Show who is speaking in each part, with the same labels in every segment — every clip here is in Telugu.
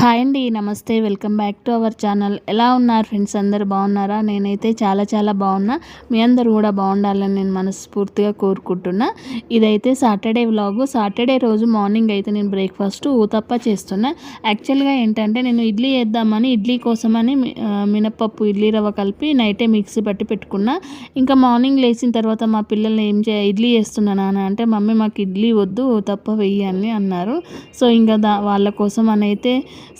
Speaker 1: హాయ్ అండి నమస్తే. Welcome back to our channel. ఎలా ఉన్నారు ఫ్రెండ్స్? అందరు బాగున్నారా? నేనైతే చాలా చాలా బాగున్నా. మీ అందరు కూడా బాగుండాలని నేను మనస్ఫూర్తిగా కోరుకుంటున్నా. ఇదైతే సాటర్డే వ్లాగు. సాటర్డే రోజు మార్నింగ్ అయితే నేను బ్రేక్ఫాస్ట్ ఊతప్ప చేస్తున్నా. యాక్చువల్గా ఏంటంటే నేను ఇడ్లీ వేద్దామని ఇడ్లీ కోసమని మినప్పప్పు ఇడ్లీ రవ్వ కలిపి నైటే మిక్సీ పట్టి పెట్టుకున్నా. ఇంకా మార్నింగ్ లేచిన తర్వాత మా పిల్లల్ని ఏం చే ఇడ్లీ వేస్తున్నానా అని అంటే మమ్మీ మాకు ఇడ్లీ వద్దు ఊతప్ప వెయ్యి అని అన్నారు. సో ఇంకా దా వాళ్ళ కోసం అని అయితే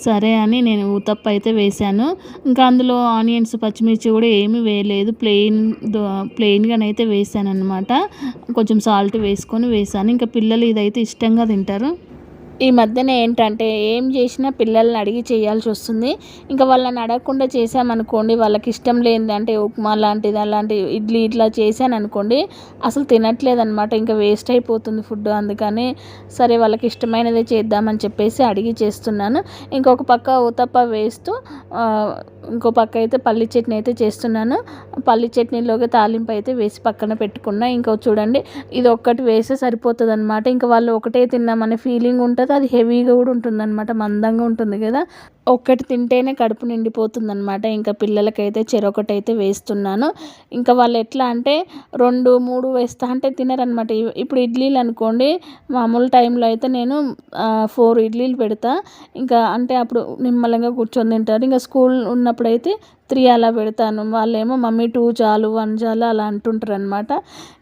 Speaker 1: సరే అని నేను ఊతప్ప అయితే వేశాను. ఇంకా అందులో ఆనియన్స్ పచ్చిమిర్చి కూడా ఏమీ వేయలేదు. ప్లెయిన్ ప్లెయిన్గానైతే వేసాను అనమాట కొంచెం సాల్ట్ వేసుకొని వేసాను ఇంకా పిల్లలు ఇదైతే ఇష్టంగా తింటారు. ఈ మధ్యన ఏంటంటే ఏం చేసినా పిల్లల్ని అడిగి చేయాల్సి వస్తుంది. ఇంకా వాళ్ళని అడగకుండా చేసామనుకోండి వాళ్ళకి ఇష్టం లేనిది ఉప్మా లాంటిది అలాంటి ఇడ్లీ ఇట్లా చేశాను అనుకోండి అసలు తినట్లేదు అనమాట ఇంకా వేస్ట్ అయిపోతుంది ఫుడ్. అందుకని సరే వాళ్ళకి ఇష్టమైనదే చేద్దామని చెప్పేసి అడిగి చేస్తున్నాను. ఇంకొక పక్క ఊతప్ప వేస్తూ ఇంకో పక్క అయితే పల్లి చట్నీ అయితే చేస్తున్నాను. పల్లి చట్నీలోకి తాలింపు అయితే వేసి పక్కన పెట్టుకున్నా. ఇంకో చూడండి ఇది ఒక్కటి వేస్తే సరిపోతుంది అనమాట ఇంకా వాళ్ళు ఒకటే తిన్నామనే ఫీలింగ్ ఉంటుంది. అది హెవీగా కూడా ఉంటుంది అనమాట మందంగా ఉంటుంది కదా. ఒక్కటి తింటేనే కడుపు నిండిపోతుంది అనమాట ఇంకా పిల్లలకైతే చెరొకటైతే వేస్తున్నాను. ఇంకా వాళ్ళు ఎట్లా అంటే రెండు మూడు వేస్తా అంటే తినరనమాట ఇప్పుడు ఇడ్లీలు అనుకోండి మామూలు టైంలో అయితే నేను ఫోర్ ఇడ్లీలు పెడతా. ఇంకా అంటే అప్పుడు నిమ్మలంగా కూర్చొని తింటారు. ఇంకా స్కూల్ ఉన్నప్పుడైతే త్రీ అలా పెడతాను. వాళ్ళేమో మమ్మీ టూ చాలు వన్ చాలు అలా అంటుంటారు అనమాట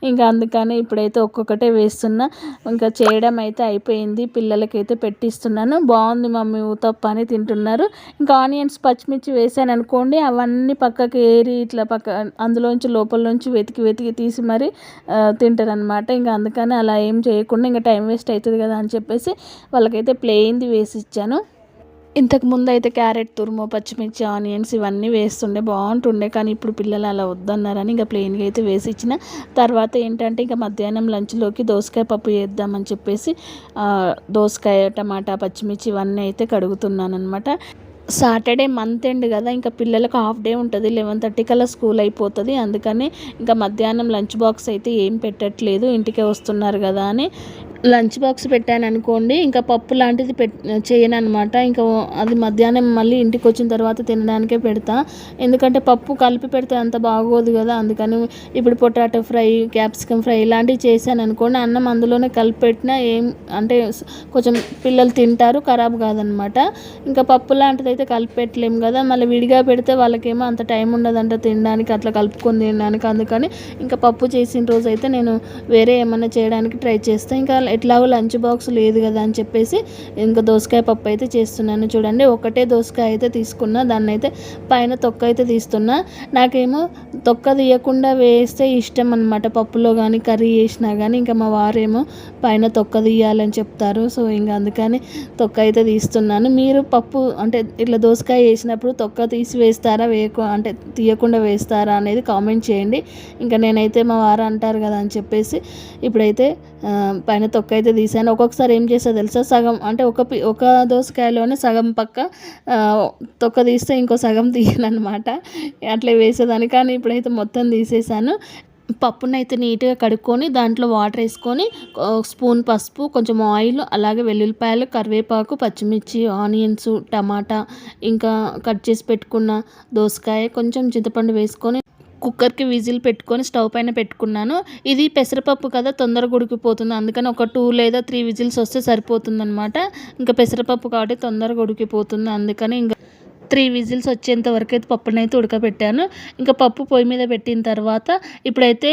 Speaker 1: ఇంకా అందుకని ఇప్పుడైతే ఒక్కొక్కటే వేస్తున్నా. ఇంకా చేయడం అయితే అయిపోయింది. పిల్లలకైతే పెట్టిస్తున్నాను. బాగుంది మమ్మీ ఊతప్ప అని తింటున్నారు. ఇంకా ఆనియన్స్ పచ్చిమిర్చి వేసాను అనుకోండి అవన్నీ పక్కకి ఏరి ఇట్లా పక్క అందులోంచి లోపల నుంచి వెతికి వెతికి తీసి మరి తింటారు అనమాట ఇంకా అందుకని అలా ఏం చేయకుండా ఇంకా టైం వేస్ట్ అవుతుంది కదా అని చెప్పేసి వాళ్ళకైతే ప్లెయిన్ది వేసి ఇచ్చాను. ఇంతకు ముందు అయితే క్యారెట్ తురుము పచ్చిమిర్చి ఆనియన్స్ ఇవన్నీ వేస్తుండే బాగుంటుండే. కానీ ఇప్పుడు పిల్లలు అలా వద్దన్నారని ఇంకా ప్లెయిన్గా అయితే వేసి ఇచ్చిన తర్వాత ఏంటంటే ఇంకా మధ్యాహ్నం లంచ్లోకి దోసకాయ పప్పు వేద్దామని చెప్పేసి దోసకాయ టమాటా పచ్చిమిర్చి ఇవన్నీ అయితే కడుగుతున్నాను అనమాట సాటర్డే మంత్ ఎండ్ కదా ఇంకా పిల్లలకు హాఫ్ డే ఉంటుంది లెవెన్ థర్టీ కల్లా స్కూల్ అయిపోతుంది. అందుకని ఇంకా మధ్యాహ్నం లంచ్ బాక్స్ అయితే ఏం పెట్టట్లేదు ఇంటికే వస్తున్నారు కదా అని. లంచ్ బాక్స్ పెట్టాను అనుకోండి ఇంకా పప్పు లాంటిది పెట్ చేయను అనమాట ఇంకా అది మధ్యాహ్నం మళ్ళీ ఇంటికి వచ్చిన తర్వాత తినడానికే పెడతా. ఎందుకంటే పప్పు కలిపి పెడితే అంత బాగోదు కదా అందుకని ఇప్పుడు పొటాటో ఫ్రై క్యాప్సికమ్ ఫ్రై ఇలాంటివి చేశాను అనుకోండి అన్నం అందులోనే కలిపి పెట్టినా ఏం అంటే కొంచెం పిల్లలు తింటారు ఖరాబ్ కాదనమాట ఇంకా పప్పు లాంటిది అయితే కలిపి పెట్టలేము కదా మళ్ళీ విడిగా పెడితే వాళ్ళకేమో అంత టైం ఉండదంట తినడానికి అట్లా కలుపుకొని తినడానికి. అందుకని ఇంకా పప్పు చేసిన రోజు అయితే నేను వేరే ఏమన్నా చేయడానికి ట్రై చేస్తాను ఇంకా ఎట్లాగో లంచ్ బాక్స్ లేదు కదా అని చెప్పేసి ఇంకా దోసకాయ పప్పు అయితే చేస్తున్నాను. చూడండి ఒకటే దోసకాయ అయితే తీసుకున్నా దాన్ని అయితే పైన తొక్క అయితే తీస్తున్నా. నాకేమో తొక్క తీయకుండా వేస్తే ఇష్టం అనమాట పప్పులో కానీ కర్రీ చేసినా కానీ ఇంకా మా వారేమో పైన తొక్క తీయాలని చెప్తారు. సో ఇంకా అందుకని తొక్క అయితే తీస్తున్నాను. మీరు పప్పు అంటే ఇట్లా దోసకాయ వేసినప్పుడు తొక్క తీసి వేస్తారా వేయకు అంటే తీయకుండా వేస్తారా అనేది కామెంట్ చేయండి. ఇంకా నేనైతే మా వారు అంటారు కదా అని చెప్పేసి ఇప్పుడైతే పైన తొక్క అయితే తీసాను ఒక్కొక్కసారి ఏం చేస్తా తెలుసా? సగం అంటే ఒక ఒక దోసకాయలోనే సగం పక్క తొక్క తీస్తే ఇంకో సగం తీయను అనమాట అట్లా వేసేదాన్ని. కానీ ఇప్పుడైతే మొత్తం తీసేసాను. పప్పునైతే నీట్గా కడుక్కొని దాంట్లో వాటర్ వేసుకొని స్పూన్ పసుపు కొంచెం ఆయిల్ అలాగే వెల్లుల్లిపాయలు కరివేపాకు పచ్చిమిర్చి ఆనియన్స్ టమాటా ఇంకా కట్ చేసి పెట్టుకున్న దోసకాయ కొంచెం చింతపండు వేసుకొని కుక్కర్కి విజిల్ పెట్టుకొని స్టవ్ పైన పెట్టుకున్నాను. ఇది పెసరపప్పు కదా తొందరగా ఉడికిపోతుంది. అందుకని ఒక టూ లేదా త్రీ విజిల్స్ వస్తే సరిపోతుంది అనమాట ఇంకా పెసరపప్పు కాబట్టి తొందరగా ఉడికిపోతుంది. అందుకని ఇంకా త్రీ విజిల్స్ వచ్చేంత వరకు అయితే పప్పునైతే ఉడకబెట్టాను. ఇంకా పప్పు పొయ్యి మీద పెట్టిన తర్వాత ఇప్పుడైతే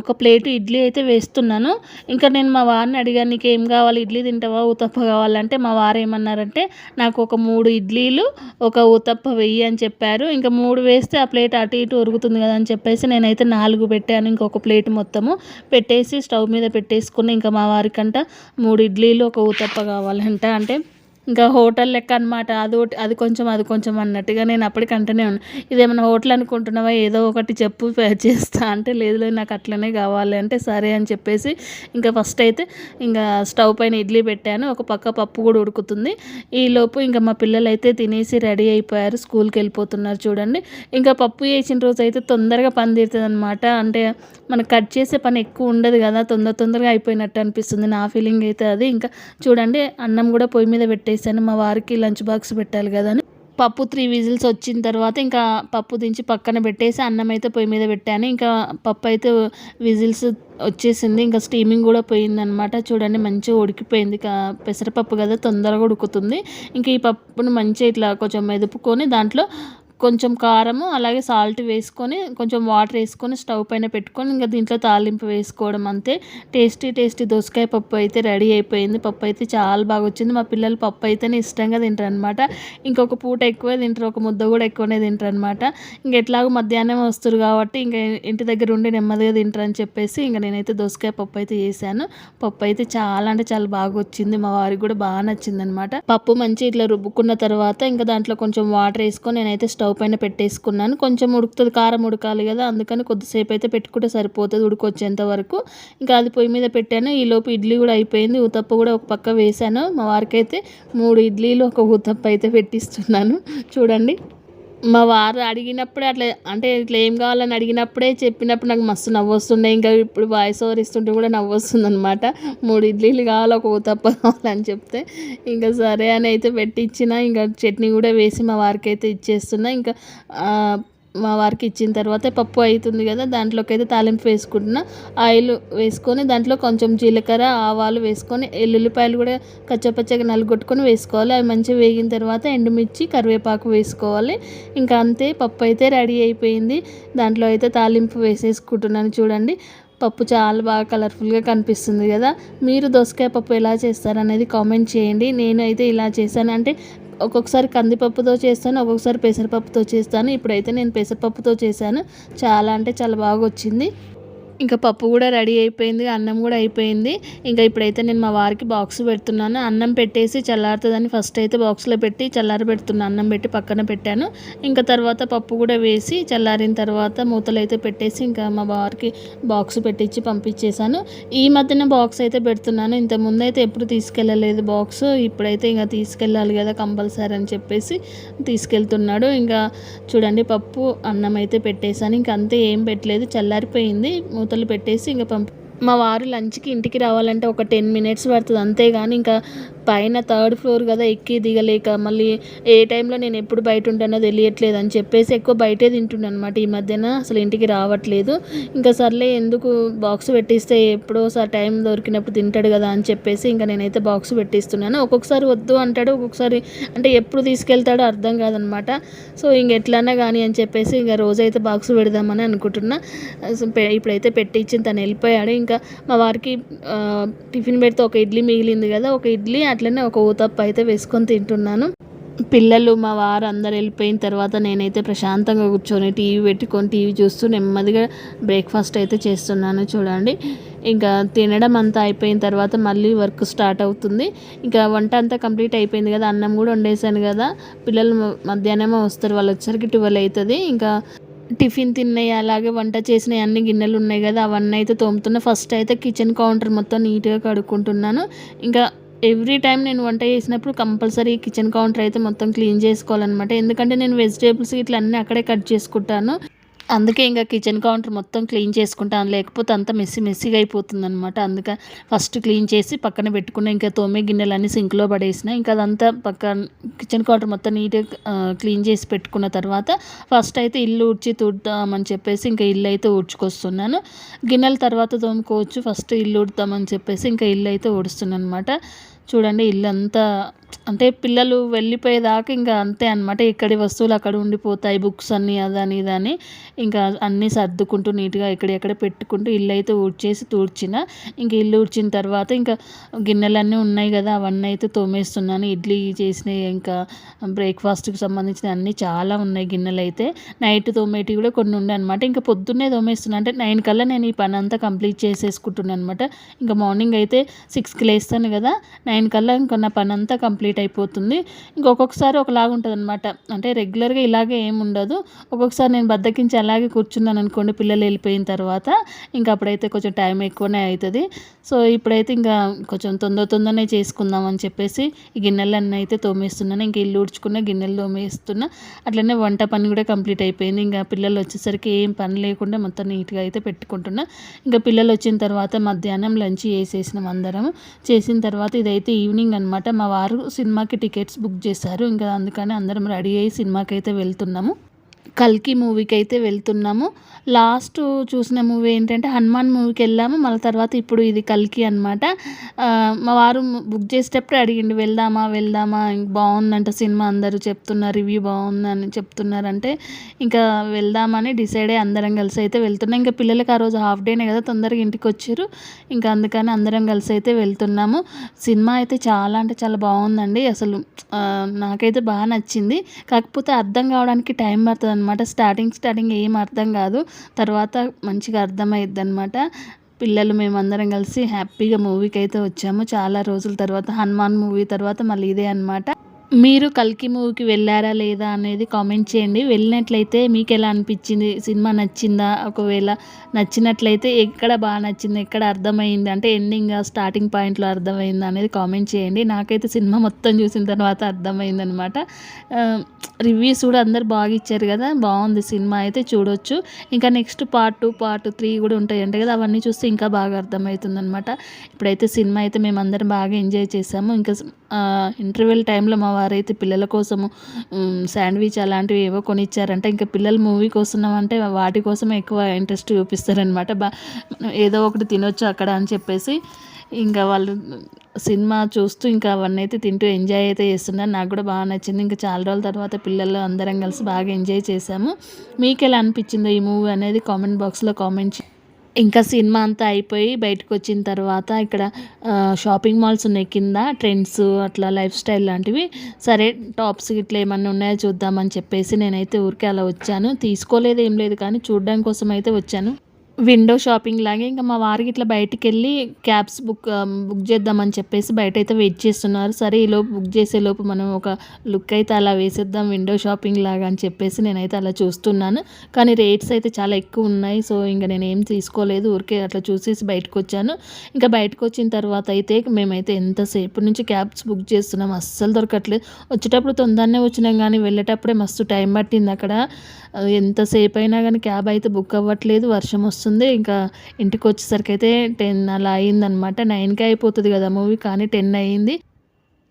Speaker 1: ఒక ప్లేట్ ఇడ్లీ అయితే వేస్తున్నాను. ఇంకా నేను మా వారిని అడిగాను నీకు ఏం కావాలి? ఇడ్లీ తింటావా? ఊతప్ప కావాలంటే మా వారు ఏమన్నారంటే నాకు ఒక మూడు ఇడ్లీలు ఒక ఊతప్ప వెయ్యి అని చెప్పారు. ఇంకా మూడు వేస్తే ఆ ప్లేట్ అటు ఇటు ఉరుగుతుంది కదా అని చెప్పేసి నేనైతే నాలుగు పెట్టాను ఇంకొక ప్లేట్ మొత్తము. పెట్టేసి స్టవ్ మీద పెట్టేసుకుని ఇంకా మా వారికంట మూడు ఇడ్లీలు ఒక ఊతప్ప కావాలంట అంటే ఇంకా హోటల్ లెక్క అనమాట అది ఒకటి అది కొంచెం అది కొంచెం అన్నట్టుగా నేను అప్పటికి అంటూనే ఉన్నాను ఇదేమైనా హోటల్ అనుకుంటున్నావా? ఏదో ఒకటి చెప్పు చేస్తా. అంటే లేదు లేదు నాకు అట్లనే కావాలి అంటే సరే అని చెప్పేసి ఇంకా ఫస్ట్ అయితే ఇంకా స్టవ్ పైన ఇడ్లీ పెట్టాను. ఒక పక్క పప్పు కూడా ఉడుకుతుంది. ఈలోపు ఇంకా మా పిల్లలు అయితే తినేసి రెడీ అయిపోయారు. స్కూల్కి వెళ్ళిపోతున్నారు చూడండి. ఇంకా పప్పు వేసిన రోజు అయితే తొందరగా పని తీరుతుంది అనమాట అంటే మనకు కట్ చేసే పని ఎక్కువ ఉండదు కదా. తొందర తొందరగా అయిపోయినట్టు అనిపిస్తుంది. నా ఫీలింగ్ అయితే అది. ఇంకా చూడండి అన్నం కూడా పొయ్యి మీద పెట్టే పెట్టేశాను. మా వారికి లంచ్ బాక్స్ పెట్టాలి కదా అని. పప్పు త్రీ విజిల్స్ వచ్చిన తర్వాత ఇంకా పప్పు దించి పక్కన పెట్టేసి అన్నం అయితే పొయ్యి మీద పెట్టాను. ఇంకా పప్పు అయితే విజిల్స్ వచ్చేసింది. ఇంకా స్టీమింగ్ కూడా పోయిందనమాట చూడండి మంచిగా ఉడికిపోయింది. పెసరపప్పు కదా తొందరగా ఉడుకుతుంది. ఇంకా ఈ పప్పును మంచిగా ఇట్లా కొంచెం మెదుపుకొని దాంట్లో కొంచెం కారము అలాగే సాల్ట్ వేసుకొని కొంచెం వాటర్ వేసుకొని స్టవ్ పైన పెట్టుకొని ఇంకా దీంట్లో తాలింపు వేసుకోవడం అంతే. టేస్టీ టేస్టీ దోసకాయ పప్పు అయితే రెడీ అయిపోయింది. పప్పు అయితే చాలా బాగా వచ్చింది. మా పిల్లలు పప్పు అయితేనే ఇష్టంగా తింటారు అనమాట ఇంకొక పూట ఎక్కువే తింటారు. ఒక ముద్ద కూడా ఎక్కువనే తింటారు అనమాట ఇంక ఎట్లాగో మధ్యాహ్నం వస్తారు కాబట్టి ఇంకా ఇంటి దగ్గర ఉండి నెమ్మదిగా తింటారు అని చెప్పేసి ఇంకా నేనైతే దోసకాయ పప్పు అయితే చేశాను. పప్పు అయితే చాలా అంటే చాలా బాగా వచ్చింది. మా వారికి కూడా బాగా నచ్చింది అనమాట పప్పు మంచి ఇట్లా రుబ్బుకున్న తర్వాత ఇంకా దాంట్లో కొంచెం వాటర్ వేసుకొని నేనైతే స్టవ్ స్టవ్ పైన పెట్టేసుకున్నాను. కొంచెం ఉడుకుతుంది కారం ఉడకాలి కదా అందుకని కొద్దిసేపు అయితే పెట్టుకుంటే సరిపోతుంది ఉడికొచ్చేంత వరకు. ఇంకా అది పొయ్యి మీద పెట్టాను. ఈలోపు ఇడ్లీ కూడా అయిపోయింది. ఉతప్ప కూడా ఒక పక్క వేసాను మా వారికి అయితే మూడు ఇడ్లీలు ఒక ఉతప్ప అయితే పెట్టిస్తున్నాను. చూడండి. మా వారు అడిగినప్పుడే అట్లా అంటే ఇట్లా ఏం కావాలని అడిగినప్పుడే చెప్పినప్పుడు నాకు మస్తు నవ్వు వస్తుండే ఇంకా ఇప్పుడు వాయిస్ ఓవర్ ఇస్తుంటే కూడా నవ్వు వస్తుంది అనమాట మూడు ఇడ్లీలు కావాలి ఒక ఊతప్ప కావాలని చెప్తే. ఇంకా సరే అని అయితే పెట్టించిన ఇంకా చట్నీ కూడా వేసి మా వారికి అయితే ఇచ్చేస్తున్నా. ఇంకా మా వారికి ఇచ్చిన తర్వాత పప్పు అవుతుంది కదా దాంట్లోకి అయితే తాలింపు వేసుకుంటున్న. ఆయిల్ వేసుకొని దాంట్లో కొంచెం జీలకర్ర ఆవాలు వేసుకొని ఎల్లుల్లిపాయలు కూడా కచ్చపచ్చగా నలుగొట్టుకొని వేసుకోవాలి. అవి మంచిగా వేగిన తర్వాత ఎండుమిర్చి కరివేపాకు వేసుకోవాలి. ఇంకా అంతే పప్పు అయితే రెడీ అయిపోయింది. దాంట్లో అయితే తాలింపు వేసేసుకుంటున్నాను చూడండి. పప్పు చాలా బాగా కలర్ఫుల్గా కనిపిస్తుంది కదా. మీరు దోసకాయ పప్పు ఎలా చేస్తారనేది కామెంట్ చేయండి. నేను అయితే ఇలా చేశాను. అంటే ఒక్కొక్కసారి కందిపప్పుతో చేస్తాను ఒక్కొక్కసారి పెసరపప్పుతో చేస్తాను. ఇప్పుడైతే నేను పెసరపప్పుతో చేశాను. చాలా అంటే చాలా బాగా వచ్చింది ఇంకా పప్పు కూడా రెడీ అయిపోయింది అన్నం కూడా అయిపోయింది. ఇంకా ఇప్పుడైతే నేను మా వారికి బాక్స్ పెడుతున్నాను. అన్నం పెట్టేసి చల్లారుతుందని ఫస్ట్ అయితే బాక్స్లో పెట్టి చల్లారి పెడుతున్నాను అన్నం పెట్టి పక్కన పెట్టాను. ఇంకా తర్వాత పప్పు కూడా వేసి చల్లారిన తర్వాత మూతలు అయితే పెట్టేసి ఇంకా మా వారికి బాక్స్ పెట్టించి పంపించేశాను. ఈ మధ్యన బాక్స్ అయితే పెడుతున్నాను. ఇంత ముందు అయితే ఎప్పుడు తీసుకెళ్ళలేదు బాక్స్ ఇప్పుడైతే ఇంకా తీసుకెళ్ళాలి కదా కంపల్సరీ అని చెప్పేసి తీసుకెళ్తున్నాడు. ఇంకా చూడండి పప్పు అన్నం అయితే పెట్టేశాను. ఇంకా అంతే ఏం పెట్టలేదు. చల్లారిపోయింది. మూత మూతలు పెట్టేసి ఇంకా పంపి మా వారు లంచ్కి ఇంటికి రావాలంటే ఒక టెన్ మినిట్స్ పడుతుంది. అంతేగాని ఇంకా పైన థర్డ్ ఫ్లోర్ కదా ఎక్కి దిగలేక మళ్ళీ ఏ టైంలో నేను ఎప్పుడు బయట ఉంటానో తెలియట్లేదు అని చెప్పేసి ఎక్కువ బయటే తింటున్నాను అనమాట ఈ మధ్యన అసలు ఇంటికి రావట్లేదు. ఇంకా సర్లే ఎందుకు బాక్స్ పెట్టిస్తే ఎప్పుడోసారి టైం దొరికినప్పుడు తింటాడు కదా అని చెప్పేసి ఇంకా నేనైతే బాక్స్ పెట్టిస్తున్నాను. ఒక్కొక్కసారి వద్దు అంటాడు ఒక్కొక్కసారి అంటే ఎప్పుడు తీసుకెళ్తాడో అర్థం కాదనమాట సో ఇంక ఎట్లన్నా కానీ అని చెప్పేసి ఇంకా రోజైతే బాక్స్ పెడదామని అనుకుంటున్నా. ఇప్పుడైతే పెట్టించి తను వెళ్ళిపోయాడు. ఇంకా మా వారికి టిఫిన్ పెడితే ఒక ఇడ్లీ మిగిలింది కదా ఒక ఇడ్లీ అట్లనే ఒక ఊతప్ప అయితే వేసుకొని తింటున్నాను. పిల్లలు మా వారు అందరు వెళ్ళిపోయిన తర్వాత నేనైతే ప్రశాంతంగా కూర్చొని టీవీ పెట్టుకొని టీవీ చూస్తూ నెమ్మదిగా బ్రేక్ఫాస్ట్ అయితే చేస్తున్నాను చూడండి. ఇంకా తినడం అంతా అయిపోయిన తర్వాత మళ్ళీ వర్క్ స్టార్ట్ అవుతుంది. ఇంకా వంట అంతా కంప్లీట్ అయిపోయింది కదా అన్నం కూడా వండేసాను కదా. పిల్లలు మధ్యాహ్నమే వస్తారు వాళ్ళు వచ్చరికి ట్వెల్వ్ అవుతుంది. ఇంకా టిఫిన్ తిన్నాయి అలాగే వంట చేసినవి అన్ని గిన్నెలు ఉన్నాయి కదా అవన్నీ అయితే తోముతున్నా. ఫస్ట్ అయితే కిచెన్ కౌంటర్ మొత్తం నీట్గా కడుక్కుంటున్నాను. ఇంకా ఎవ్రీ టైం నేను వంట చేసినప్పుడు కంపల్సరీ కిచెన్ కౌంటర్ అయితే మొత్తం క్లీన్ చేసుకోవాలన్నమాట. ఎందుకంటే నేను వెజిటేబుల్స్ ఇట్లా అన్నీ అక్కడే కట్ చేసుకుంటాను. అందుకే ఇంకా కిచెన్ కౌంటర్ మొత్తం క్లీన్ చేసుకుంటాను. లేకపోతే అంత మెస్సి మెస్సిగా అయిపోతుంది అనమాట అందుకే ఫస్ట్ క్లీన్ చేసి పక్కన పెట్టుకున్న ఇంకా తోమే గిన్నెలన్నీ సింక్లో పడేసిన. ఇంకా అదంతా పక్కన కిచెన్ కౌంటర్ మొత్తం నీట్గా క్లీన్ చేసి పెట్టుకున్న తర్వాత ఫస్ట్ అయితే ఇల్లు ఊడ్చి తుడతామని చెప్పేసి ఇంకా ఇల్లు అయితే ఊడ్చుకొస్తున్నాను. గిన్నెల తర్వాత తోముకోవచ్చు. ఫస్ట్ ఇల్లు ఊడుతామని చెప్పేసి ఇంకా ఇల్లు అయితే ఊడుస్తున్నాను అనమాట చూడండి ఇల్లంతా అంటే పిల్లలు వెళ్ళిపోయేదాకా ఇంకా అంతే అనమాట ఇక్కడి వస్తువులు అక్కడ ఉండిపోతాయి బుక్స్ అన్నీ అదని ఇదని ఇంకా అన్నీ సర్దుకుంటూ నీట్గా ఎక్కడెక్కడ పెట్టుకుంటూ ఇల్లు అయితే ఊడ్చేసి తూడ్చిన. ఇంక ఇల్లు ఊడ్చిన తర్వాత ఇంకా గిన్నెలన్నీ ఉన్నాయి కదా అవన్నీ అయితే తోమేస్తున్నాను. ఇడ్లీ చేసినవి ఇంకా బ్రేక్ఫాస్ట్కి సంబంధించిన అన్నీ చాలా ఉన్నాయి గిన్నెలు అయితే నైట్ తోమేటివి కూడా కొన్ని ఉండే అనమాట ఇంకా పొద్దున్నే తోమేస్తున్నాను అంటే నైన్ కల్లా నేను ఈ పని అంతా కంప్లీట్ చేసేసుకుంటున్నాను అనమాట ఇంకా మార్నింగ్ అయితే సిక్స్కి లేస్తాను కదా నైన్ కల్లా ఇంకా నా పని అంతా కంప్లీట్ కంప్లీట్ అయిపోతుంది. ఇంకొకసారి ఒకలాగా ఉంటుంది అనమాట అంటే రెగ్యులర్గా ఇలాగే ఏమి ఉండదు. ఒక్కొక్కసారి నేను బద్దకించి అలాగే కూర్చున్నాను అనుకోండి పిల్లలు వెళ్ళిపోయిన తర్వాత ఇంకా అప్పుడైతే కొంచెం టైం ఎక్కువనే అవుతుంది సో ఇప్పుడైతే ఇంకా కొంచెం తొందర తొందరనే చేసుకుందాం అని చెప్పేసి ఈ గిన్నెలన్నీ అయితే తోమేస్తున్నాను. ఇంకా ఇల్లు ఊడ్చుకున్న గిన్నెలు తోమేస్తున్నా. అట్లనే వంట పని కూడా కంప్లీట్ అయిపోయింది. ఇంకా పిల్లలు వచ్చేసరికి ఏం పని లేకుండా మొత్తం నీట్గా అయితే పెట్టుకుంటున్నా. ఇంకా పిల్లలు వచ్చిన తర్వాత మధ్యాహ్నం లంచ్ చేసేసినాం అందరం చేసిన తర్వాత ఇదైతే ఈవినింగ్ అనమాట మా వారు సినిమాకి టికెట్స్ బుక్ చేశారు. ఇంకా అందుకని అందరం రెడీ అయ్యి సినిమాకి అయితే వెళ్తున్నాము. కల్కి మూవీకి అయితే వెళ్తున్నాము. లాస్ట్ చూసిన మూవీ ఏంటంటే హనుమాన్ మూవీకి వెళ్ళాము. మళ్ళీ తర్వాత ఇప్పుడు ఇది కల్కి అనమాట మా వారు బుక్ చేసేటప్పుడు అడిగిండు వెళ్దామా వెళ్దామా? బాగుందంట సినిమా అందరూ చెప్తున్నారు రివ్యూ బాగుందని చెప్తున్నారంటే ఇంకా వెళ్దామని డిసైడ్ అయ్యి అందరం కలిసి అయితే వెళ్తున్నాం. ఇంకా పిల్లలకి ఆ రోజు హాఫ్ డేనే కదా తొందరగా ఇంటికి వచ్చారు. ఇంకా అందుకని అందరం కలిసి అయితే వెళ్తున్నాము. సినిమా అయితే చాలా అంటే చాలా బాగుందండి. అసలు నాకైతే బాగా నచ్చింది. కాకపోతే అర్థం కావడానికి టైం పడుతుంది అనమాట స్టార్టింగ్ స్టార్టింగ్ ఏం అర్థం కాదు. తర్వాత మంచిగా అర్థమైద్ది అనమాట పిల్లలు మేమందరం కలిసి హ్యాపీగా మూవీకి అయితే వచ్చాము. చాలా రోజుల తర్వాత హనుమాన్ మూవీ తర్వాత మళ్ళీ ఇదే అనమాట మీరు కల్కి మూవీకి వెళ్ళారా లేదా అనేది కామెంట్ చేయండి. వెళ్ళినట్లయితే మీకు ఎలా అనిపించింది? సినిమా నచ్చిందా? ఒకవేళ నచ్చినట్లయితే ఎక్కడ బాగా నచ్చింది? ఎక్కడ అర్థమైంది? అంటే ఎండింగ్ స్టార్టింగ్ పాయింట్లో అర్థమైంది అనేది కామెంట్ చేయండి. నాకైతే సినిమా మొత్తం చూసిన తర్వాత అర్థమైంది అనమాట రివ్యూస్ కూడా అందరు బాగా ఇచ్చారు కదా. బాగుంది సినిమా అయితే చూడొచ్చు. ఇంకా next part two part three కూడా ఉంటాయి అంటే కదా. అవన్నీ చూస్తే ఇంకా బాగా అర్థమవుతుంది అనమాట ఇప్పుడైతే సినిమా అయితే మేము అందరం బాగా ఎంజాయ్ చేసాము. ఇంకా ఇంటర్వెల్ టైంలో మా వారైతే పిల్లల కోసము శాండ్విచ్ అలాంటివి ఏవో కొనిచ్చారంటే. ఇంకా పిల్లలు మూవీ కోసం వాటి కోసం ఎక్కువ ఇంట్రెస్ట్ చూపిస్తారనమాట బా ఏదో ఒకటి తినొచ్చు అక్కడ అని చెప్పేసి ఇంకా వాళ్ళు సినిమా చూస్తూ ఇంకా అవన్నీ అయితే తింటూ ఎంజాయ్ అయితే చేస్తున్నారు. నాకు కూడా బాగా నచ్చింది. ఇంకా చాలా రోజుల తర్వాత పిల్లలు అందరం కలిసి బాగా ఎంజాయ్ చేసాము మీకు ఎలా అనిపించిందో ఈ మూవీ అనేది కామెంట్ బాక్స్లో కామెంట్ ఇంకా సినిమా అంతా అయిపోయి బయటకు వచ్చిన తర్వాత ఇక్కడ షాపింగ్ మాల్స్ ఉన్నాయి కింద ట్రెండ్స్ అట్లా లైఫ్ స్టైల్ లాంటివి. సరే టాప్స్ ఇట్లా ఏమన్నా ఉన్నాయో చూద్దామని చెప్పేసి నేనైతే ఊరికే అలా వచ్చాను. తీసుకోలేదు ఏం లేదు కానీ చూడడం కోసం అయితే వచ్చాను. విండో షాపింగ్ లాగే ఇంకా మా వారికి ఇట్లా బయటికి వెళ్ళి క్యాబ్స్ బుక్ బుక్ చేద్దామని చెప్పేసి బయట అయితే వెయిట్ చేస్తున్నారు. సరే ఈలోపు బుక్ చేసేలోపు మనం ఒక లుక్ అయితే అలా వేసేద్దాం విండో షాపింగ్ లాగా అని చెప్పేసి నేనైతే అలా చూస్తున్నాను. కానీ రేట్స్ అయితే చాలా ఎక్కువ ఉన్నాయి. సో ఇంకా నేను ఏం తీసుకోలేదు. ఊరికే అట్లా చూసేసి బయటకు వచ్చాను ఇంకా బయటకు వచ్చిన తర్వాత అయితే మేమైతే ఎంతసేపు నుంచి క్యాబ్స్ బుక్ చేస్తున్నాం? అస్సలు దొరకట్లేదు. వచ్చేటప్పుడు తొందరనే వచ్చినాం కానీ వెళ్ళేటప్పుడే మస్తు టైం పట్టింది అక్కడ. ఎంతసేపు అయినా కానీ క్యాబ్ అయితే బుక్ అవ్వట్లేదు. వర్షం వస్తుంది వస్తుంది. ఇంకా ఇంటికి వచ్చేసరికి అయితే టెన్ అలా అయిందనమాట. నైన్కే అయిపోతుంది కదా మూవీ కానీ టెన్ అయ్యింది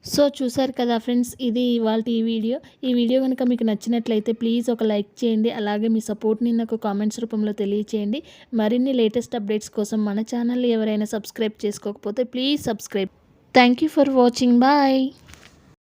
Speaker 1: సో చూసారు కదా ఫ్రెండ్స్ ఇది ఇవాళ ఈ వీడియో. ఈ వీడియో కనుక మీకు నచ్చినట్లయితే ప్లీజ్ ఒక లైక్ చేయండి. అలాగే మీ సపోర్ట్ని నాకు కామెంట్స్ రూపంలో తెలియచేయండి. మరిన్ని లేటెస్ట్ అప్డేట్స్ కోసం మన ఛానల్ ఎవరైనా సబ్స్క్రైబ్ చేసుకోకపోతే please subscribe. Thank you for watching. Bye.